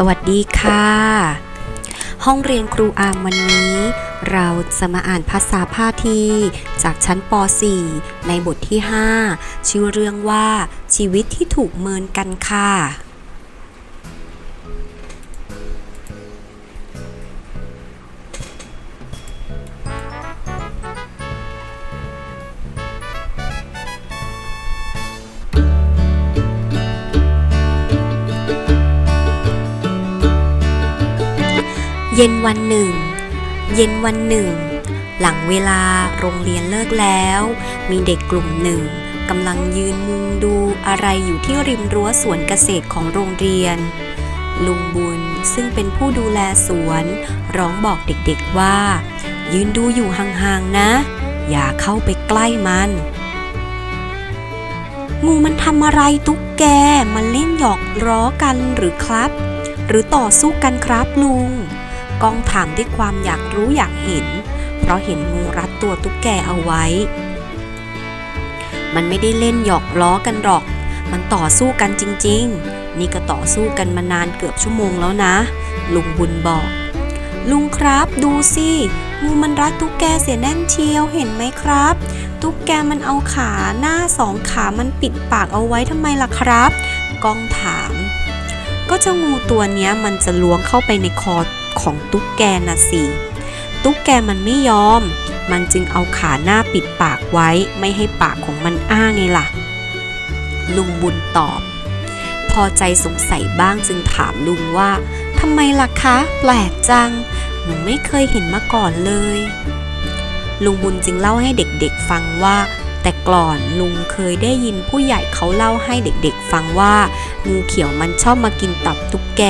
สวัสดีค่ะ ห้องเรียนครูอามวันนี้ เราจะมาอ่านภาษาพาทีจากชั้นป .4 ในบทที่ 5 ชื่อเรื่องว่าชีวิตที่ถูกเมินกันค่ะ เย็นวันหนึ่ง เย็นวันหนึ่ง หลังเวลาโรงเรียนเลิกแล้ว มีเด็กกลุ่มหนึ่งกำลังยืนมุงดูอะไรอยู่ที่ริมรั้วสวนเกษตรของโรงเรียน ลุงบุญซึ่งเป็นผู้ดูแลสวน ร้องบอกเด็กๆว่า ยืนดูอยู่ห่างๆนะ อย่าเข้าไปใกล้มัน งูมันทำอะไรตุ๊กแกมันเล่นหยอกล้อกันหรือครับ หรือต่อสู้กันครับลุง กองถามด้วยความอยากรู้อยากเห็น เพราะเห็นงูรัดตัวตุ๊กแกเอาไว้ มันไม่ได้เล่นหยอกล้อกันหรอก มันต่อสู้กันจริง ๆ นี่ก็ต่อสู้กันมานานเกือบชั่วโมงแล้วนะ ลุงบุญบอก ลุงครับดูสิงูมันรัดตุ๊กแกเสียแน่นเชียวเห็นไหมครับ ตุ๊กแกมันเอาขาหน้าสองขามันปิดปากเอาไว้ทำไมล่ะครับกองถาม ก็เจ้างูตัวนี้มันจะล้วงเข้าไปในคอ ของตุ๊กแกน่ะสิ ตุ๊กแกมันไม่ยอม มันจึงเอาขาหน้าปิดปากไว้ไม่ให้ปากของมันอ้าไงล่ะ ลุงบุญตอบ พอใจสงสัยบ้างจึงถามลุงว่าทำไมล่ะคะ แปลกจัง หนูไม่เคยเห็นมาก่อนเลย ลุงบุญจึงเล่าให้เด็กๆฟังว่าแต่ก่อนลุงเคยได้ยินผู้ใหญ่เขาเล่าให้เด็กๆ ฟังว่างูเขียวมันชอบมากินตับตุ๊กแก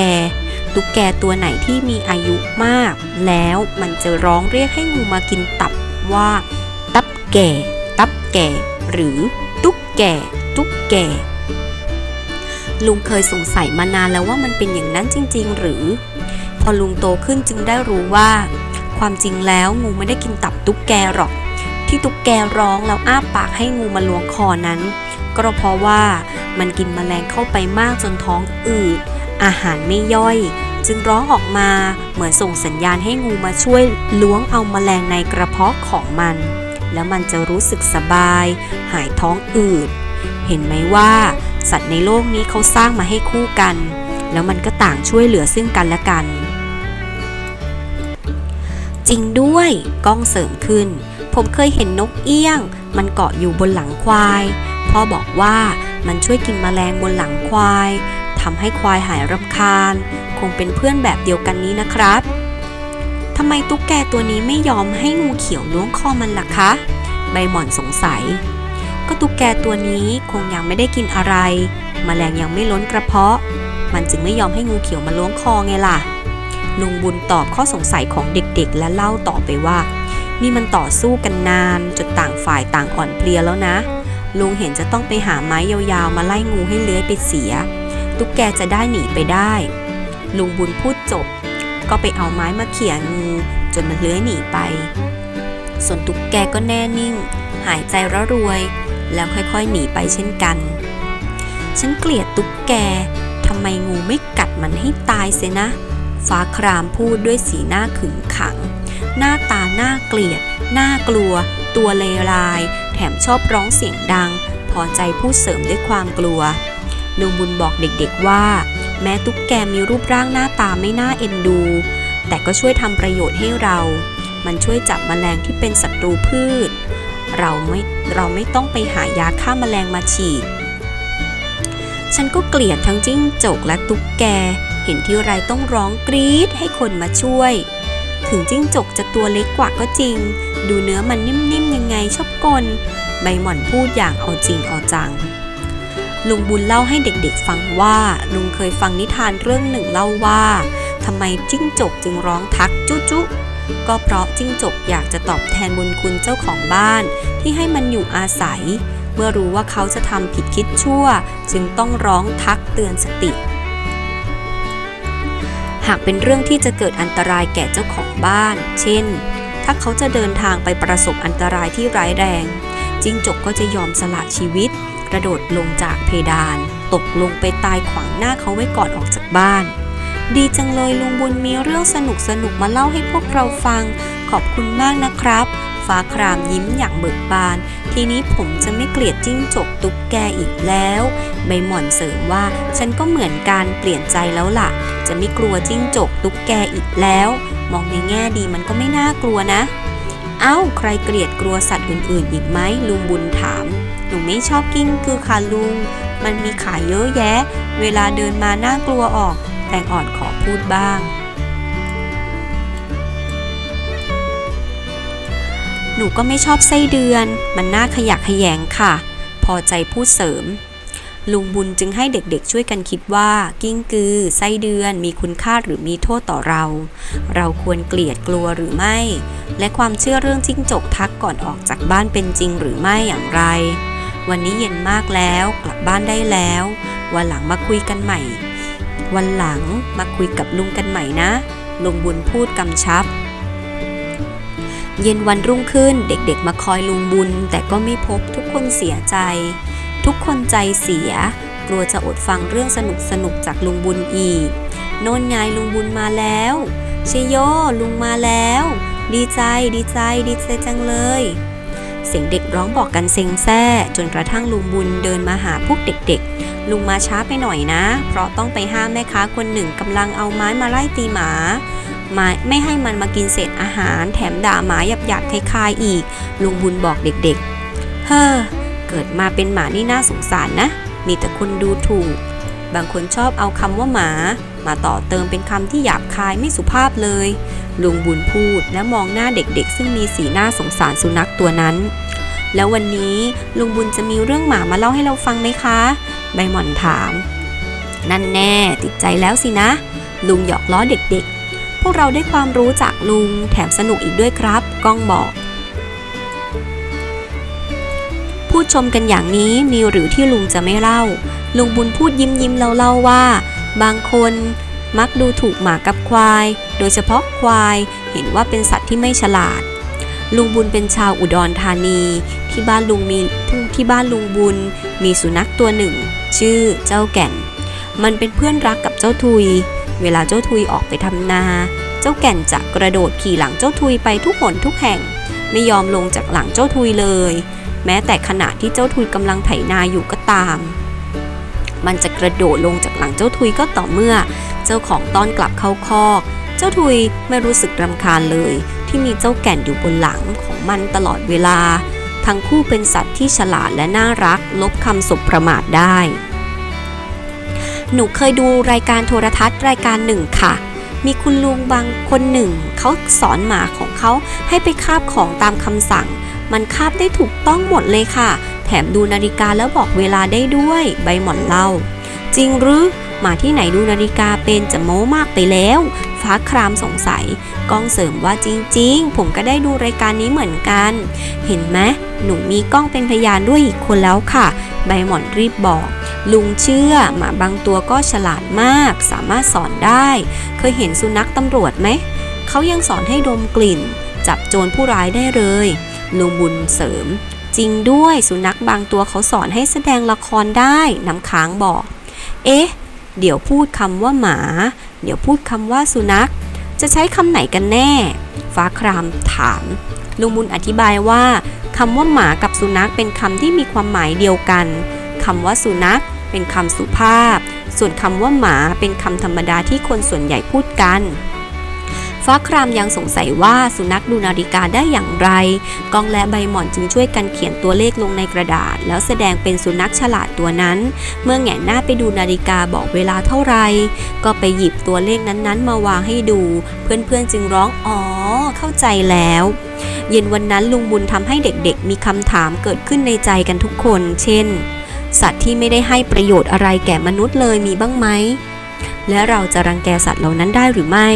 ตุ๊กแกตัวไหนที่มีอายุมาก แล้วมันจะร้องเรียกให้งูมากินตับว่า ตับแก่ ตับแก่ หรือตุ๊กแก่ ตุ๊กแก่ ลุงเคยสงสัยมานานแล้วว่ามันเป็นอย่างนั้นจริง ๆ หรือ พอลุงโตขึ้นจึงได้รู้ว่า ความจริงแล้วงูไม่ได้กินตับตุ๊กแกหรอก ที่ตุ๊กแกร้องแล้วอ้าปากให้งูมาล้วงคอนั้น ก็เพราะว่ามันกินแมลงเข้าไปมากจนท้องอืด อาหารไม่ย่อย จึงร้องออกมาเหมือนส่งสัญญาณให้งูมาช่วยล้วงเอาแมลงในกระเพาะของมัน แล้วมันจะรู้สึกสบาย หายท้องอืด เห็นไหมว่า สัตว์ในโลกนี้เขาสร้างมาให้คู่กัน แล้วมันก็ต่างช่วยเหลือซึ่งกันและกัน จริงด้วยก้องเสริมขึ้น ผมเคยเห็นนกเอี้ยง มันเกาะอยู่บนหลังควายพ่อบอกว่ามันช่วยกินแมลงบนหลังควาย ทำให้ควายหายรำคาญ คงเป็นเพื่อนแบบเดียวกันนี้นะครับทำไมตุ๊กแกตัวนี้ไม่ยอมให้งูเขียวล้วงคอมันล่ะคะ ใบหม่อนสงสัย ก็ตุ๊กแกตัวนี้คงยังไม่ได้กินอะไรแมลงยังไม่ล้นกระเพาะ มันจึงไม่ยอมให้งูเขียวมาล้วงคอไงล่ะ ลุงบุญตอบข้อสงสัยของเด็กๆ และเล่าต่อไปว่า นี่มันต่อสู้กันนานจนต่างฝ่ายต่างอ่อนเพลียแล้วนะ ลุงเห็นจะต้องไปหาไม้ยาวๆ มาไล่งูให้เลื้อยไปเสีย ตุ๊กแกจะได้หนีไปได้ ลุงบุญพูดจบ ก็ไปเอาไม้มาเขี่ยงูจนมันเลื้อยหนีไป ส่วนตุ๊กแกก็แน่นิ่ง หายใจระรวย แล้วค่อยๆหนีไปเช่นกัน ฉันเกลียดตุ๊กแกทำไมงูไม่กัดมันให้ตายเสียนะ ฟ้าครามพูดด้วยสีหน้าขึงขัง หน้าตาหน้าเกลียด หน่ากลัว ตัวเลวราย แถมชอบร้องเสียงดัง พอใจพูดเสริมด้วยความกลัว ลุงบุญบอกเด็กๆว่า แม้ตุ๊กแกมีรูปร่างหน้าตาไม่น่าเอ็นดู แต่ก็ช่วยทำประโยชน์ให้เรา มันช่วยจับแมลงที่เป็นศัตรูพืช เราไม่เราไม่ต้องไปหายาฆ่าแมลงมาฉีด ฉันก็เกลียดทั้งจิ้งจกและตุ๊กแก เห็นที่ไรต้องร้องกรี๊ดให้คนมาช่วย ถึงจิ้งจกจะตัวเล็กกว่าก็จริง ดูเนื้อมันนิ่มๆยังไงชอบกลใบหม่อนพูดอย่างเอาจริงเอาจัง ลุงบุญเล่าให้เด็กๆฟังว่า ลุงเคยฟังนิทานเรื่องหนึ่งเล่าว่าทำไมจิ้งจกจึงร้องทักจุจุก็เพราะจิ้งจกอยากจะตอบแทนบุญคุณเจ้าของบ้าน ที่ให้มันอยู่อาศัย เมื่อรู้ว่าเขาจะทำผิดคิดชั่ว จึงต้องร้องทักเตือนสติ หากเป็นเรื่องที่จะเกิดอันตรายแก่เจ้าของบ้าน เช่น ถ้าเขาจะเดินทางไปประสบอันตรายที่ร้ายแรงจิ้งจกก็จะยอมสละชีวิต กระโดดลงจากเพดาน ตกลงไปตายขวางหน้าเขาไว้ก่อนออกจากบ้าน ดีจังเลยลุงบุญมีเรื่องสนุกสนุกมาเล่าให้พวกเราฟัง ขอบคุณมากนะครับ ฟ้าครามยิ้มอย่างเบิกบาน ทีนี้ผมจะไม่เกลียดจิ้งจกตุ๊กแกอีกแล้ว ใบหม่อนเสริมว่า ฉันก็เหมือนกันเปลี่ยนใจแล้วล่ะ จะไม่กลัวจิ้งจกตุ๊กแกอีกแล้ว มองในแง่ดีมันก็ไม่น่ากลัวนะ เอ้า ใครเกลียดกลัวสัตว์อื่นๆ อีกไหมลุงบุญถาม หนูไม่ชอบกิ้งคือค่ะลุง มันมีขาเยอะแยะ เวลาเดินมาน่ากลัวออก แตงอ่อนขอพูดบ้าง หนูก็ไม่ชอบไส้เดือน มันน่าขยะขยงค่ะ พอใจพูดเสริม ลุงบุญจึงให้เด็กๆช่วยกันคิดว่า กิ้งกือ ไส้เดือนมีคุณค่าหรือมีโทษต่อเรา เราควรเกลียดกลัวหรือไม่และความเชื่อเรื่องจิ้งจกทักก่อนออกจากบ้านเป็นจริงหรือไม่อย่างไร วันนี้เย็นมากแล้วกลับบ้านได้แล้ว วันหลังมาคุยกันใหม่ วันหลังมาคุยกับลุงกันใหม่นะลุงบุญพูดกำชับ เย็นวันรุ่งขึ้นเด็กๆมาคอยลุงบุญ แต่ก็ไม่พบทุกคนเสียใจ ทุกคนใจเสีย กลัวจะอดฟังเรื่องสนุกสนุกจากลุงบุญอีก โน่นไงลุงบุญมาแล้วชยโยลุงมาแล้ว ดีใจดีใจดีใจจังเลย เสียงเด็กร้องบอกกันเซ็งแซ่จนกระทั่งลุงบุญเดินมาหาพวกเด็กๆ ลุงมาช้าไปหน่อยนะ เพราะต้องไปห้ามแม่ค้าคนหนึ่งกำลังเอาไม้มาไล่ตีหมามาไม่ให้มันมากินเศษอาหารแถมด่าหมาหยาบๆคล้ายๆอีก ลุงบุญบอกเด็กๆ เฮ้อ เกิดมาเป็นหมานี่น่าสงสารนะ มีแต่คนดูถูก บางคนชอบเอาคำว่าหมา มาต่อเติมเป็นคำที่หยาบคายไม่สุภาพเลย ลุงบุญพูดและมองหน้าเด็กๆ ซึ่งมีสีหน้าสงสารสุนัขตัวนั้น แล้ววันนี้ลุงบุญจะมีเรื่องหมามาเล่าให้เราฟังไหมคะ ใบหม่อนถาม นั่นแน่ติดใจแล้วสินะ ลุงหยอกล้อเด็กๆ พวกเราได้ความรู้จากลุงแถมสนุกอีกด้วยครับ ก้องบอกพูดชมกันอย่างนี้มีหรือที่ลุงจะไม่เล่า ลุงบุญพูดยิ้มยิ้มเล่าเล่าว่า บางคนมักดูถูกหมากับควาย โดยเฉพาะควายเห็นว่าเป็นสัตว์ที่ไม่ฉลาด ลุงบุญเป็นชาวอุดรธานี ที่บ้านลุงมีที่บ้านลุงบุญ มีสุนัขตัวหนึ่ง ชื่อเจ้าแก่น มันเป็นเพื่อนรักกับเจ้าทุย เวลาเจ้าทุยออกไปทำนา เจ้าแก่นจะกระโดดขี่หลังเจ้าทุยไปทุกหนทุกแห่ง ไม่ยอมลงจากหลังเจ้าทุยเลย แม้แต่ขณะที่เจ้าทุยกำลังไถนาอยู่ก็ตาม มันจะกระโดดลงจากหลังเจ้าทุยก็ต่อเมื่อ เจ้าของต้อนกลับเข้าคอก เจ้าทุยไม่รู้สึกรำคาญเลย ที่มีเจ้าแก่นอยู่บนหลังของมันตลอดเวลา ทั้งคู่เป็นสัตว์ที่ฉลาดและน่ารัก ลบคำสบประมาทได้ หนูเคยดูรายการโทรทัศน์รายการหนึ่งค่ะมีคุณลุงบางคนหนึ่ง เขาสอนหมาของเขาให้ไปคาบของตามคำสั่ง มันคาบได้ถูกต้องหมดเลยค่ะ แถมดูนาฬิกาแล้วบอกเวลาได้ด้วยใบหมอนเล่า จริงหรือมาที่ไหนดูนาฬิกาเป็นจะโม้มากไปแล้ว ฟ้าครามสงสัยก้องเสริมว่าจริงๆ ผมก็ได้ดูรายการนี้เหมือนกัน เห็นไหมหนูมีกล้องเป็นพยานด้วยอีกคนแล้วค่ะ ใบหมอนรีบบอก ลุงเชื่อหมาบางตัวก็ฉลาดมาก สามารถสอนได้ เคยเห็นสุนัขตำรวจไหม เขายังสอนให้ดมกลิ่น จับโจรผู้ร้ายได้เลย ลุงบุญเสริม จริงด้วยสุนัขบางตัวเขาสอนให้แสดงละครได้น้ำค้างบอก เอ๊ะ เดี๋ยวพูดคำว่าหมา เดี๋ยวพูดคำว่าสุนัข จะใช้คำไหนกันแน่ ฟ้าครามถาม ลุงบุญอธิบายว่าคำว่าหมากับสุนัขเป็นคำที่มีความหมายเดียวกันคำว่าสุนัขเป็นคำสุภาพ ส่วนคำว่าหมาเป็นคำธรรมดาที่คนส่วนใหญ่พูดกัน ฟ้าครามยังสงสัยว่าสุนัขดูนาฬิกาได้อย่างไร กองและใบหม่อนจึงช่วยกันเขียนตัวเลขลงในกระดาษ แล้วแสดงเป็นสุนัขฉลาดตัวนั้น เมื่อแงนหน้าไปดูนาฬิกาบอกเวลาเท่าไหร่ก็ไปหยิบตัวเลขนั้นๆ มาวางให้ดู เพื่อนๆจึงร้องอ๋อ เข้าใจแล้ว เย็นวันนั้นลุงบุญทำให้เด็กๆ มีคำถามเกิดขึ้นในใจกันทุกคน เช่น สัตว์ที่ไม่ได้ให้ประโยชน์อะไรแก่มนุษย์เลยมีบ้างไหมและเราจะรังแกสัตว์เหล่านั้นได้หรือไม่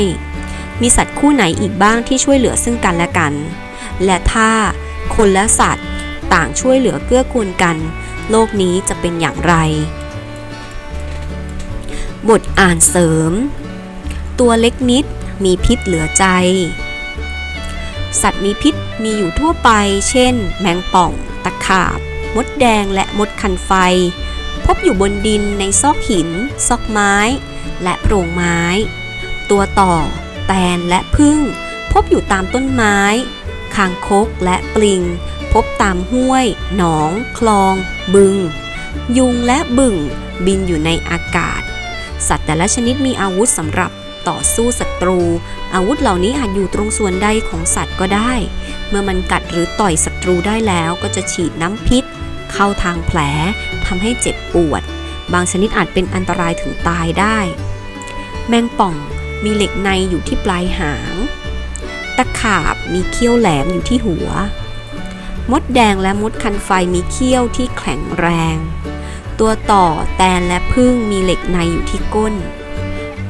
มีสัตว์คู่ไหนอีกบ้างที่ช่วยเหลือซึ่งกันและกัน และถ้าคนและสัตว์ต่างช่วยเหลือเกื้อกูลกัน โลกนี้จะเป็นอย่างไร บทอ่านเสริม ตัวเล็กนิดมีพิษเหลือใจ สัตว์มีพิษมีอยู่ทั่วไป เช่น แมงป่อง ตะขาบ มดแดงและมดคันไฟ พบอยู่บนดินในซอกหิน ซอกไม้ และโพรงไม้ ตัวต่อ แตนและพึ่ง พบอยู่ตามต้นไม้คางคกและปลิง พบตามห้วย หนอง คลอง บึง ยุงและบึ่งบินอยู่ในอากาศ สัตว์แต่ละชนิดมีอาวุธสำหรับต่อสู้ศัตรู อาวุธเหล่านี้อาจอยู่ตรงส่วนใดของสัตว์ก็ได้ เมื่อมันกัดหรือต่อยศัตรูได้แล้วก็จะฉีดน้ำพิษ เข้าทางแผลทำให้เจ็บปวด บางชนิดอาจเป็นอันตรายถึงตายได้ แมงป่อง มีเหล็กในอยู่ที่ปลายหาง ตะขาบมีเขี้ยวแหลมอยู่ที่หัว มดแดงและมดคันไฟมีเขี้ยวที่แข็งแรง ตัวต่อแตนและพึ่งมีเหล็กในอยู่ที่ก้น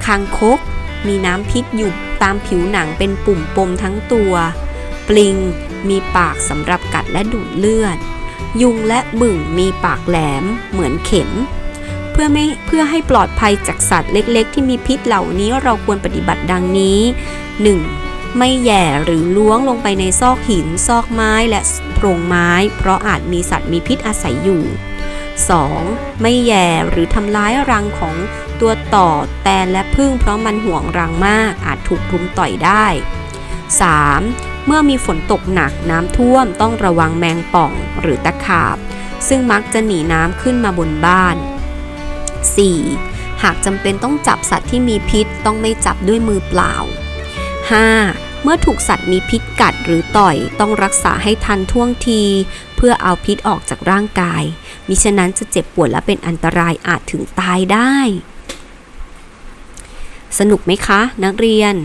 คางคกมีน้ำพิษอยู่ตามผิวหนังเป็นปุ่มปมทั้งตัว ปลิงมีปากสำหรับกัดและดูดเลือด ยุงและบึ่งมีปากแหลมเหมือนเข็ม เพื่อไม่เพื่อให้ปลอดภัยจากสัตว์เล็ก ๆ ที่มีพิษเหล่านี้เราควรปฏิบัติดังนี้ 1. ไม่แย่หรือล้วงลงไปในซอกหิน ซอกไม้และโพรงไม้ เพราะอาจมีสัตว์มีพิษอาศัยอยู่ 2. ไม่แย่หรือทำร้ายรังของตัวต่อแตนและพึ่งเพราะมันห่วงรังมากอาจถูกรุมต่อยได้ 3. เมื่อมีฝนตกหนักน้ำท่วมต้องระวังแมงป่องหรือตะขาบ ซึ่งมักจะหนีน้ำขึ้นมาบนบ้าน 4. หากจำเป็นต้องจับสัตว์ที่มีพิษต้องไม่จับด้วยมือเปล่า 5. เมื่อถูกสัตว์มีพิษกัดหรือต่อยต้องรักษาให้ทันท่วงที เพื่อเอาพิษออกจากร่างกาย มิฉะนั้นจะเจ็บปวดและเป็นอันตรายอาจถึงตายได้ สนุกไหมคะ นักเรียน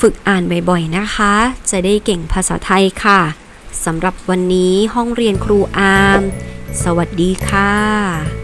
ฝึกอ่านบ่อยๆนะคะ จะได้เก่งภาษาไทยค่ะสำหรับวันนี้ห้องเรียนครูอาร์ม สวัสดีค่ะ